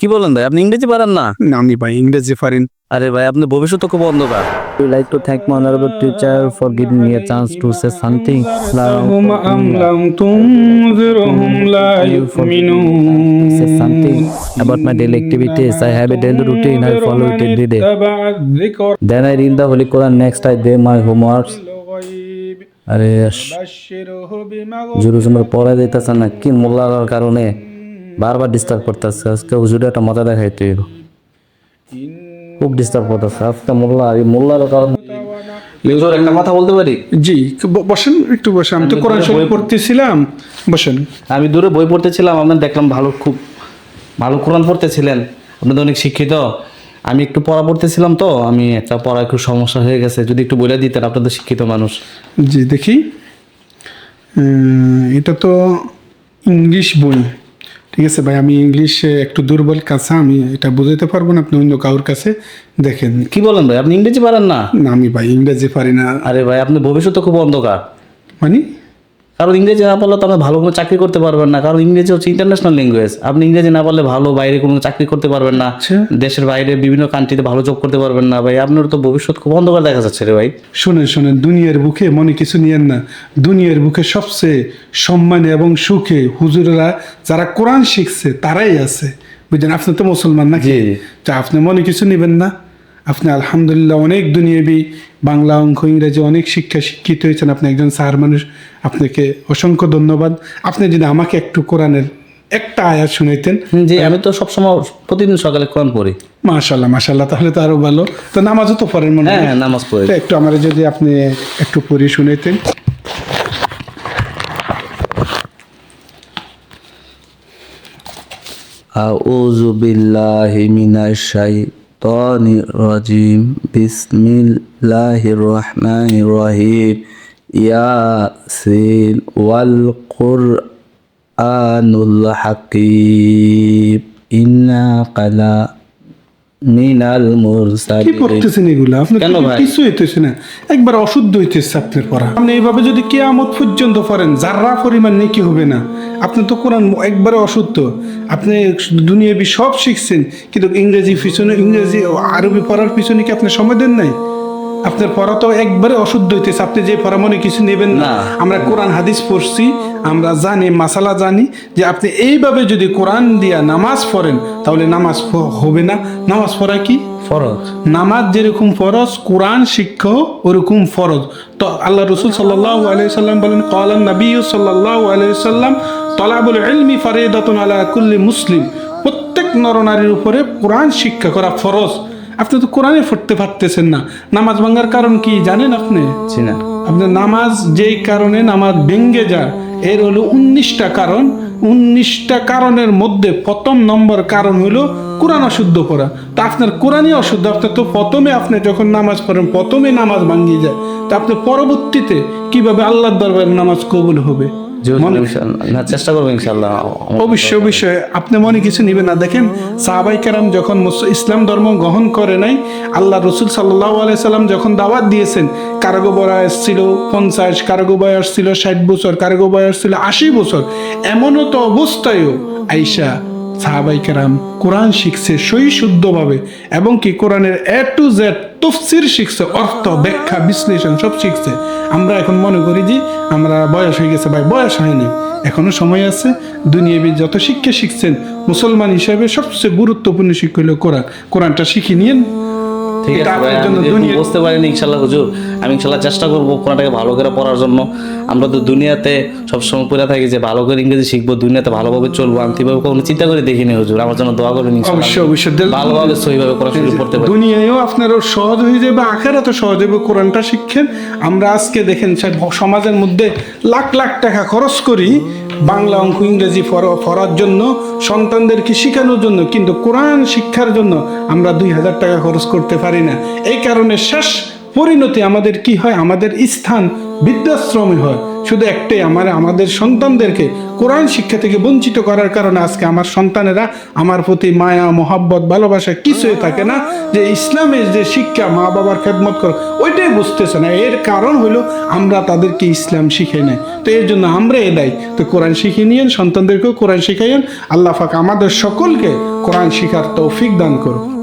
কি বলেন ভাই? আপনি ইংরেজি পারেন না? আমি ভাই ইংরেজি পারেন। আরে ভাই আপনি ভবিষ্যৎ তো খুব অন্ধকার। You like to thank my honourable teacher for giving me a chance to say something লাহুম আমলাম তুমজুরহুম লা ইউমিনু say something about my daily activities I have a daily routine I follow it every day then I read the holy Quran next I do my homeworks আরে জুরুজুমের পড়ায় দিতেছেন না কি মোল্লার কারণে? বারবার ডিস্টার্ব করতেছে। আজকে হুজুরে একটা মজা দেখাইতে। খুব ডিস্টার্ব করতেছে। আজকে মোল্লা এই মোল্লার কারণে হুজুর একটা কথা বলতে পারি? জি বসেন একটু বসেন। আমি তো কোরআন শরীফ পড়তেছিলাম। বসেন। আমি দূরে বই পড়তেছিলাম আপনার দেখলাম ভালো খুব ভালো কোরআন পড়তেছিলেন। আপনি তো অনেক শিক্ষিত। আমি একটু পড়া পড়তেছিলাম তো আমি একটা পড়া একটু সমস্যা হয়ে গেছে। যদি একটু বলে দিতেন আপনার তো শিক্ষিত মানুষ। জি দেখি। এটা তো ইংলিশ বই। ঠিক আছে ভাই আমি ইংলিশে একটু দুর্বল কাছে আমি এটা বুঝাইতে পারব না আপনি অন্য কারোর কাছে দেখেন। কি বলেন ভাই আপনি ইংরেজি পারেন না? না আমি ভাই ইংরেজি পারি না। আরে ভাই আপনি ভবিষ্যৎ খুব অন্ধকার। মানে? কারণ ইংরেজি না পারলে তো আপনি ভালো কোনো চাকরি করতে পারবেন না। কারণ ইংরেজি হচ্ছে ইন্টারন্যাশনাল ল্যাঙ্গুয়েজ আপনি ইংরেজি না পারলে ভালো বাইরে কোনো চাকরি করতে পারবেন না। আচ্ছা। দেশের বাইরে বিভিন্ন কান্ট্রিতে ভালো জব করতে পারবেন না। ভাই আপনার তো ভবিষ্যৎ খুব অন্ধকার দেখা যাচ্ছে রে ভাই। শোনেন শোনেন দুনিয়ার বুকে মনে কিছু নিয়েন না। দুনিয়ার বুকে সবচেয়ে সম্মানে এবং সুখে হুজুরেরা যারা কোরআন শিখছে তারাই আছে। বুঝলেন আপনি তো মুসলমান নাকি। আপনি মনে কিছু নেবেন না? আপনি আলহামদুলিল্লাহ অনেক দুনিয়াবি বাংলা অঙ্ক ইংরেজি অনেক শিক্ষা শিক্ষিত হয়েছেন আপনি একজন স্যার মানুষ আপনাকে অসংখ্য ধন্যবাদ আপনি যদি আমাকে একটু কোরআনের একটা আয়াত শুনাইতেন জি আমি তো সবসময় প্রতিদিন সকালে কোরআন পড়ি মাশাল্লাহ মাশাল্লাহ তাহলে তো আরো ভালো তো নামাজও তো পড়েন মনে হয় হ্যাঁ নামাজ পড়ি তো একটু আমার যদি আপনি একটু পড়ি শুনাইতেন أعوذ بالله من الشيطان الرجيم بسم الله الرحمن الرحيم ياسين والقرآن الحكيم إنا قلا من কি المرسلين পড়তেছেন এগুলো আপনার কেন তো ভাই? কিছু হইতেছে না একবার অশুদ্ধ হইতেছে আপনার পড়া আপনি এইভাবে যদি কেয়ামত পর্যন্ত পড়েন যার্রা পরিমাণ নেকি হবে না আপনি তো কোরআন একবারে অশুদ্ধ আপনি দুনিয়াবি সব শিখছেন কিন্তু ইংরেজি পিছনে ইংরেজি আরবি পড়ার পিছনে কি আপনি সময় দেন নাই? আপনার পড়া তো একবারে অশুদ্ধ হইতেছে আপনি যে পড়া মনে কিছু নেবেন না। না। আমরা কোরআন হাদিস পড়ছি আমরা জানি মাসালা জানি যে আপনি এইভাবে যদি কোরআন দিয়া নামাজ পড়েন তাহলে নামাজ হবে না। নামাজ পড়া কি? ফরজ। নামাজ যেরকম ফরজ কোরআন শিক্ষা ওরকম ফরজ। তো আল্লাহ রসুল সাল্লাহ আলাইসাল্লাম বলেন কলান নবী সাল্লাহ আলাইসাল্লাম তলাবুল ইলমি ফারিদাতুন আলা কুল্লি মুসলিম। প্রত্যেক নরনারীর উপরে কোরআন শিক্ষা করা ফরজ। আপনি তো কোরআনে পড়তে পারতেছেন না। নামাজ ভাঙার কারণ কি জানেন আপনি? আপনার নামাজ যেই কারণে নামাজ ভেঙ্গে যায় এর হলো উনিশটা কারণ। উনিশটা কারণের মধ্যে প্রথম নম্বর কারণ হলো কোরআন অশুদ্ধ করা তা আপনার কোরআনই অশুদ্ধ। আপনার তো প্রথমে আপনি যখন নামাজ পড়েন প্রথমে নামাজ ভাঙ্গিয়ে যায়। তা আপনি পরবর্তীতে কীভাবে আল্লাহর দরবারে নামাজ কবুল হবে? চেষ্টা করব ইনশাল্লাহ অবশ্যই অবশ্যই। আপনি মনে কিছু নিবেন না। দেখেন সাহাবাই কারাম যখন ইসলাম ধর্ম গ্রহণ করে নাই আল্লাহ রসুল সাল্লাহ আলাইসাল্লাম যখন দাওয়াত দিয়েছেন কারগো বয়স ছিল পঞ্চাশ কারগো বয়স ছিল ষাট বছর কারগো বয়স ছিল আশি বছর এমনও তো অবস্থায়ও আইসা সাহাবাই কারাম কোরআন শিখছে সই শুদ্ধভাবে এবং কি কোরআনের এ টু জেড তফসির শিখছে, অর্থ, ব্যাখ্যা, বিশ্লেষণ সব শিখছে। আমরা এখন মনে করি যে আমরা বয়স হয়ে গেছে ভাই, বয়স হয়নি। এখনও সময় আছে। দুনিয়াবি যত শিক্ষা শিখছেন, মুসলমান হিসাবে সবচেয়ে গুরুত্বপূর্ণ শিক্ষা হলো কোরআন। কোরআনটা শিখে নিন ঠিক আছে বুঝতে পারিনি ইনশাল্লাহ হুজুর। আমি ইনশাল্লাহ চেষ্টা করব কোরআনটাকে ভালো করে পড়ার জন্য। আমরা তো দুনিয়াতে সবসময় পড়ে থাকি যে ভালো করে ইংরেজি শিখব দুনিয়াতে ভালোভাবে চলবো। আমি এভাবে কোনো চিন্তা করে দেখিনি হুজুর। আমার জন্য দোয়া করবেন। অবশ্যই অবশ্যই। ভালোভাবে সহিভাবে শরীফ পড়তে পারি। দুনিয়ায়ও আপনারও সহজ হয়ে যাবে আখেরা তো সহজ হবে কোরআনটা শিখেন। আমরা আজকে দেখেন সমাজের মধ্যে লাখ লাখ টাকা খরচ করি বাংলা অঙ্ক ইংরেজি পড়ার জন্য সন্তানদেরকে শেখানোর জন্য। কিন্তু কোরআন শিক্ষার জন্য আমরা দুই হাজার টাকা খরচ করতে পারি না। এই কারণে শেষ পরিণতি আমাদের কি হয়? আমাদের স্থান বৃদ্ধাশ্রমে হয়। শুধু একটাই, আমার, আমাদের সন্তানদেরকে কোরআন শিক্ষা থেকে বঞ্চিত করার কারণে আজকে আমার সন্তানেরা আমার প্রতি মায়া, মহাব্বত, ভালোবাসা কিছুই থাকে না। যে ইসলামের যে শিক্ষা, মা বাবার খেদমত করো, ওইটাই বুঝতেছে না। এর কারণ হলো আমরা তাদেরকে ইসলাম শিখাই নাই। তো এর জন্য আমরা এ দায়ী। তো কোরআন শিখিয়ে নিয়েন, সন্তানদেরকেও কোরআন শিখাইয়েন। আল্লাহ পাক আমাদের সকলকে কোরআন শিখার তৌফিক দান করুন